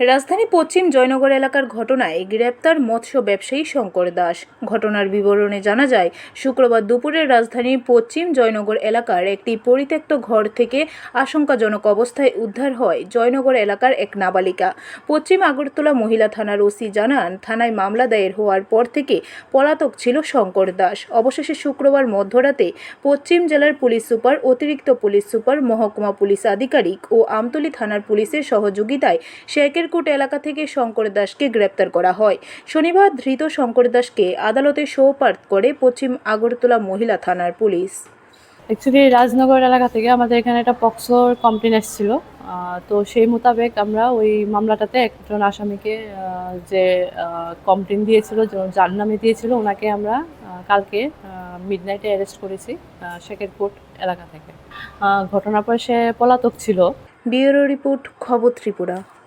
রাজধানী পশ্চিম জয়নগর এলাকার ঘটনায় গ্রেপ্তার মৎস্য ব্যবসায়ী শঙ্কর দাস। ঘটনার বিবরণে জানা যায়, শুক্রবার দুপুরে রাজধানীর পশ্চিম জয়নগর এলাকার একটি পরিত্যক্ত ঘর থেকে আশঙ্কাজনক অবস্থায় উদ্ধার হয় জয়নগর এলাকার এক নাবালিকা। পশ্চিম আগরতলা মহিলা থানার ওসি জানান, থানায় মামলা দায়ের হওয়ার পর থেকে পলাতক ছিল শঙ্কর দাস। অবশেষে শুক্রবার মধ্যরাতে পশ্চিম জেলার পুলিশ সুপার, অতিরিক্ত পুলিশ সুপার, মহকুমা পুলিশ আধিকারিক ও আমতলী থানার পুলিশের সহযোগিতায় শেখেরকুট এলাকা থেকে শঙ্কর দাসকে গ্রেপ্তার করা হয়। শনিবার ধৃত শঙ্কর দাসকে আদালতে সোপার্দ করে পশ্চিম আগরতলা মহিলা থানার পুলিশ। অ্যাকচুয়ালি রাজনগর এলাকা থেকে আমাদের এখানে একটা পক্সোর কমপ্লেন এসেছিল। তো সেই মোতাবেক আমরা ওই মামলাটাতে একজন আসামিকে যে কমপ্লেন দিয়েছিল যার নামে দিয়েছিল ওনাকে আমরা কালকে মিড নাইটে অ্যারেস্ট করেছি শেখেরকোট এলাকা থেকে। ঘটনার পর সে পলাতক ছিল। ব্যুরো রিপোর্ট খবর ত্রিপুরা।